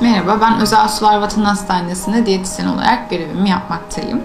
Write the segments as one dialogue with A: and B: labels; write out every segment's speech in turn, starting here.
A: Merhaba, ben Özel Sular Vatan Hastanesi'nde diyetisyen olarak görevimi yapmaktayım.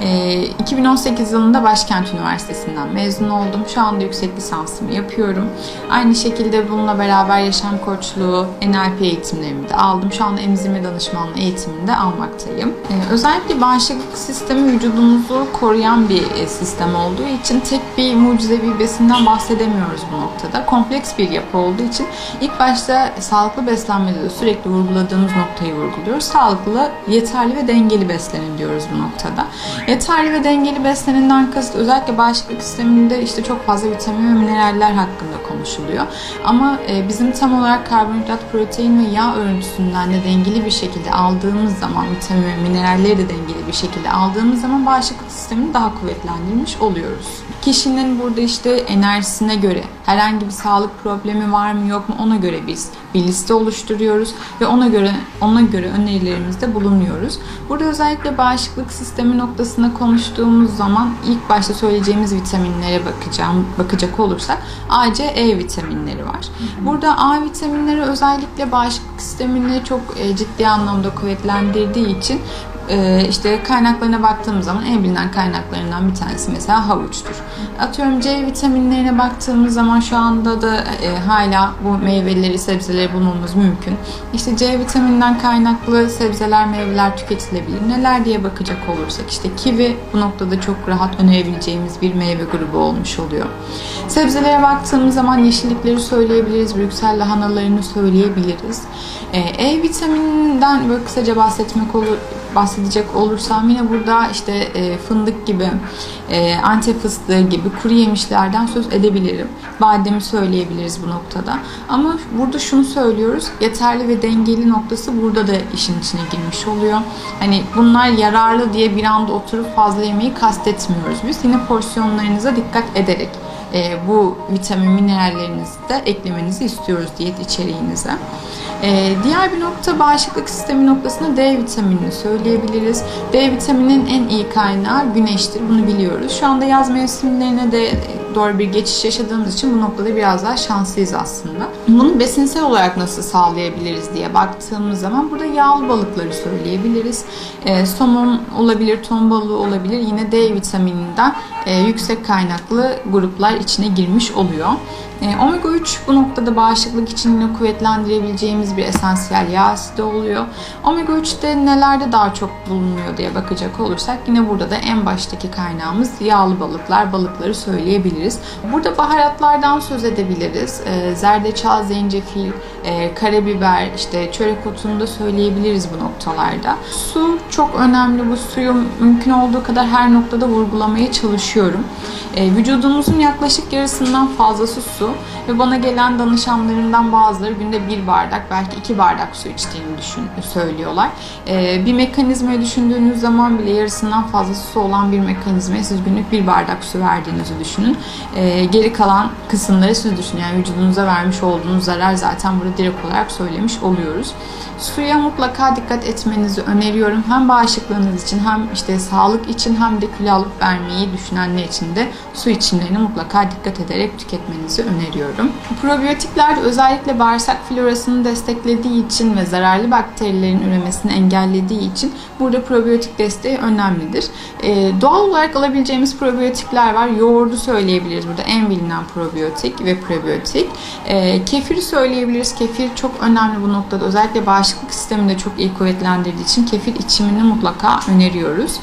A: Ee, 2018 yılında Başkent Üniversitesi'nden mezun oldum. Şu anda yüksek lisansımı yapıyorum. Aynı şekilde bununla beraber yaşam koçluğu, NLP eğitimlerimi de aldım. Şu anda emzirme danışmanlığı eğitimini de almaktayım. Ee, özellikle bağışıklık sistemi vücudumuzu koruyan bir e, sistem olduğu için tek bir mucizevi besinden bahsedemiyoruz bu noktada. Kompleks bir yapı olduğu için ilk başta sağlıklı beslenmede de sürekli vurguladığımız noktayı vurguluyoruz. Sağlıklı, yeterli ve dengeli beslenin diyoruz bu noktada. Yeterli ve dengeli besleninden kasıt özellikle bağışıklık sisteminde işte çok fazla vitamin ve mineraller hakkında konuşuluyor. Ama e, bizim tam olarak karbonhidrat, protein ve yağ örüntüsünden de dengeli bir şekilde aldığımız zaman vitamin ve mineralleri de dengeli bir şekilde aldığımız zaman bağışıklık sistemini daha kuvvetlendirmiş oluyoruz. Kişinin burada işte enerjisine göre herhangi bir sağlık problemi var mı yok mu ona göre biz bir liste oluşturuyoruz ve ona göre ona göre önerilerimizde bulunuyoruz. Burada özellikle bağışıklık sistemi noktasında konuştuğumuz zaman ilk başta söyleyeceğimiz vitaminlere bakacağım bakacak olursak A, C, E vitaminleri var. Burada A vitaminleri özellikle bağışıklık sistemini çok e, ciddi anlamda kuvvetlendirdiği için e, işte kaynaklarına baktığımız zaman en bilinen kaynaklarından bir tanesi mesela havuçtur. Atıyorum C vitaminlerine baktığımız zaman şu anda da e, hala bu meyveleri, sebzeleri bulmamız mümkün. İşte C vitamininden kaynaklı sebzeler, meyveler tüketilebilir. Neler diye bakacak olursak işte kivi bu noktada çok rahat önerebileceğimiz bir meyve grubu olmuş oluyor. Sebzelere baktığımız zaman yeşillikleri söyleyebiliriz, brüksel lahanalarını söyleyebiliriz. E, e vitamininden böyle kısaca bahsetmek olur bahsedecek olursam yine burada işte e, fındık gibi, e, antep fıstığı gibi kuru yemişlerden söz edebilirim. Bademi söyleyebiliriz bu noktada. Ama burada şunu söylüyoruz. Yeterli ve dengeli noktası burada da işin içine girmiş oluyor. Hani bunlar yararlı diye bir anda oturup fazla yemeyi kastetmiyoruz biz. Yine porsiyonlarınıza dikkat ederek e, bu vitamin minerallerinizi de eklemenizi istiyoruz diyet içeriğinize. E, diğer bir nokta bağışıklık sistemi noktasında D vitaminini söyleyebiliriz. D vitaminin en iyi kaynağı güneştir. Bunu biliyoruz. Şu anda yaz mevsimlerine de doğru bir geçiş yaşadığımız için bu noktada biraz daha şanslıyız aslında. Bunu besinsel olarak nasıl sağlayabiliriz diye baktığımız zaman burada yağlı balıkları söyleyebiliriz. E, somon olabilir, ton balığı olabilir. Yine D vitamininden e, yüksek kaynaklı gruplar içine girmiş oluyor. E, omega 3 bu noktada bağışıklık için yine kuvvetlendirebileceğimiz bir esansiyel yağ asidi oluyor. Omega 3'te nelerde daha çok bulunuyor diye bakacak olursak yine burada da en baştaki kaynağımız yağlı balıklar, balıkları söyleyebiliriz. Burada baharatlardan söz edebiliriz. E, zerdeçal, zencefil, e, karabiber, işte çörek otunu da söyleyebiliriz bu noktalarda. Su çok önemli. Bu suyu mümkün olduğu kadar her noktada vurgulamaya çalışıyorum. E, vücudumuzun yaklaşık yarısından fazlası su ve bana gelen danışanlarımdan bazıları günde bir bardak belki iki bardak su içtiğini düşün, söylüyorlar. E, bir mekanizmayı düşündüğünüz zaman bile yarısından fazlası su olan bir mekanizmaya siz günlük bir bardak su verdiğinizi düşünün. E, geri kalan kısımları siz düşünün. Yani vücudunuza vermiş olduğunuz zarar zaten burada direkt olarak söylemiş oluyoruz. Suya mutlaka dikkat etmenizi öneriyorum. Hem bağışıklığınız için hem işte sağlık için hem de kilo alıp vermeyi düşünenler için de su içimlerini mutlaka dikkat ederek tüketmenizi öneriyorum. Probiyotikler özellikle bağırsak florasını desteklediği için ve zararlı bakterilerin üremesini engellediği için burada probiyotik desteği önemlidir. Ee, doğal olarak alabileceğimiz probiyotikler var. Yoğurdu söyleyebiliriz burada en bilinen probiyotik ve prebiyotik. Ee, kefiri söyleyebiliriz. Kefir çok önemli bu noktada. Özellikle bağışıklık sistemini de çok iyi kuvvetlendirdiği için kefir içimini mutlaka öneriyoruz.